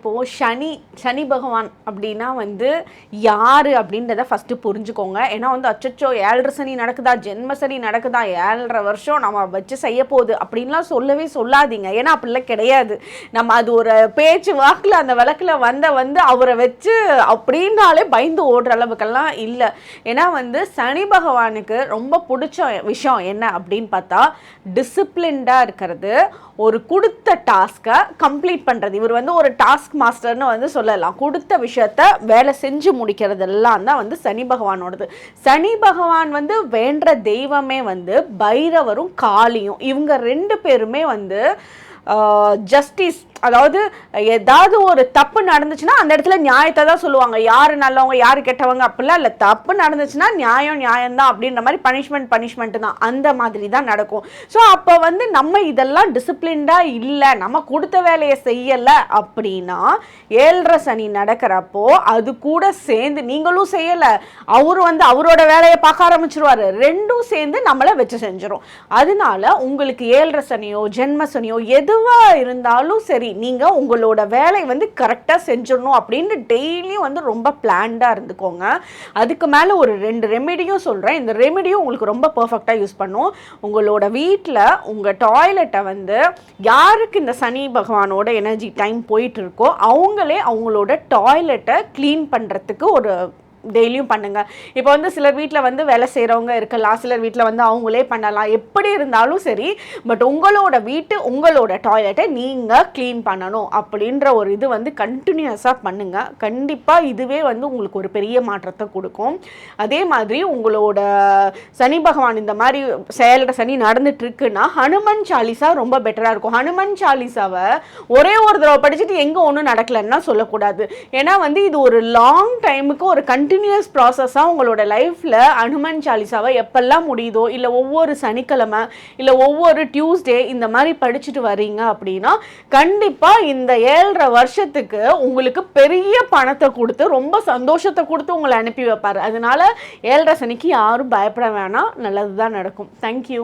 இப்போது சனி சனி பகவான் அப்படின்னா வந்து யார் அப்படின்றத ஃபஸ்ட்டு புரிஞ்சுக்கோங்க. ஏன்னா வந்து அச்சச்சோ ஏழரை சனி நடக்குதா ஜென்ம சனி நடக்குதா ஏழரை வருஷம் நம்ம வச்சு செய்ய போகுது அப்படின்லாம் சொல்லவே சொல்லாதீங்க. ஏன்னா அப்படிலாம் கிடையாது. நம்ம அது ஒரு பேச்சு வாக்கில் அந்த விளக்கில் வந்த வந்து அவரை வச்சு அப்படின்னாலே பயந்து ஓடுற அளவுக்கெல்லாம் இல்லை. ஏன்னா வந்து சனி பகவானுக்கு ரொம்ப பிடிச்ச விஷயம் என்ன அப்படின்னு பார்த்தா டிசிப்ளின்டாக இருக்கிறது ஒரு கொடுத்த டாஸ்க்கை கம்ப்ளீட் பண்ணுறது இவர் வந்து ஒரு டாஸ்க் மாஸ்டர்னு வந்து சொல்லலாம். கொடுத்த விஷயத்த வேலை செஞ்சு முடிக்கிறதெல்லாம் தான் வந்து சனி பகவானோடது. சனி பகவான் வந்து வேண்ட தெய்வமே வந்து பைரவரும் காளியும். இவங்க ரெண்டு பேருமே வந்து ஜஸ்டிஸ் அதாவது ஏதாவது ஒரு தப்பு நடந்துச்சுன்னா அந்த இடத்துல நியாயத்தை தான் சொல்லுவாங்க. யார் நல்லவங்க யார் கெட்டவங்க அப்படிலாம் இல்லை. தப்பு நடந்துச்சுன்னா நியாயம் நியாயம் தான் அப்படின்ற மாதிரி பனிஷ்மெண்ட் பனிஷ்மெண்ட் தான். அந்த மாதிரி தான் நடக்கும். ஸோ அப்போ வந்து நம்ம இதெல்லாம் டிசிப்ளின்டாக இல்லை நம்ம கொடுத்த வேலையை செய்யலை அப்படின்னா ஏழரை சனி நடக்கிறப்போ அது கூட சேர்ந்து நீங்களும் செய்யலை. அவர் வந்து அவரோட வேலையை பார்க்க ஆரம்பிச்சிருவாரு. ரெண்டும் சேர்ந்து நம்மளை வச்சு செஞ்சிடும் அதனால உங்களுக்கு ஏழரை சனியோ ஜென்ம சனியோ எதுவாக இருந்தாலும் சரி நீங்கள் உங்களோட வேலை வந்து கரெக்டாக செஞ்சிடணும் அப்படின்னு டெய்லியும் வந்து ரொம்ப பிளான்டாக இருந்துக்கோங்க. அதுக்கு மேலே ஒரு ரெண்டு ரெமெடியும் சொல்கிறேன் இந்த ரெமெடியும் உங்களுக்கு ரொம்ப பர்ஃபெக்டாக யூஸ் பண்ணும். உங்களோட வீட்டில் உங்கள் டாய்லெட்டை வந்து யாருக்கு இந்த சனி பகவானோட எனர்ஜி டைம் போயிட்டு இருக்கோ அவங்களே அவங்களோட டாய்லெட்டை க்ளீன் பண்ணுறதுக்கு ஒரு டெய்லியும் பண்ணுங்க. இப்போ வந்து சிலர் வீட்டில் வந்து வேலை செய்கிறவங்க இருக்கலாம். சிலர் வீட்டில் வந்து அவங்களே பண்ணலாம். எப்படி இருந்தாலும் சரி பட் உங்களோட வீட்டு உங்களோட டாய்லெட்டை நீங்கள் க்ளீன் பண்ணணும் அப்படின்ற ஒரு இது வந்து கண்டினியூஸாக பண்ணுங்க. கண்டிப்பாக இதுவே வந்து உங்களுக்கு ஒரு பெரிய மாற்றத்தை கொடுக்கும். அதே மாதிரி உங்களோட சனி பகவான் இந்த மாதிரி செயலிட சனி நடந்துட்டு இருக்குன்னா ஹனுமன் சாலிசா ரொம்ப பெட்டராக இருக்கும். ஹனுமன் சாலிசாவை ஒரே ஒரு தடவை படிச்சுட்டு எங்கே ஒன்றும் நடக்கலைன்னா சொல்லக்கூடாது. ஏன்னா வந்து இது ஒரு லாங் டைமுக்கு ஒரு கண்டினியூஸ் ப்ராசஸாக உங்களோட லைஃப்பில் அனுமன் சாலிசாவை எப்பெல்லாம் முடியுதோ இல்லை ஒவ்வொரு சனிக்கிழமை இல்லை ஒவ்வொரு டியூஸ்டே இந்த மாதிரி படிச்சுட்டு வரீங்க அப்படின்னா கண்டிப்பாக இந்த ஏழரை வருஷத்துக்கு உங்களுக்கு பெரிய பணத்தை கொடுத்து ரொம்ப சந்தோஷத்தை கொடுத்து உங்களை அனுப்பி வைப்பார். அதனால ஏழரை சனிக்கு யாரும் பயப்பட வேணாம். நல்லது தான் நடக்கும் தேங்க்யூ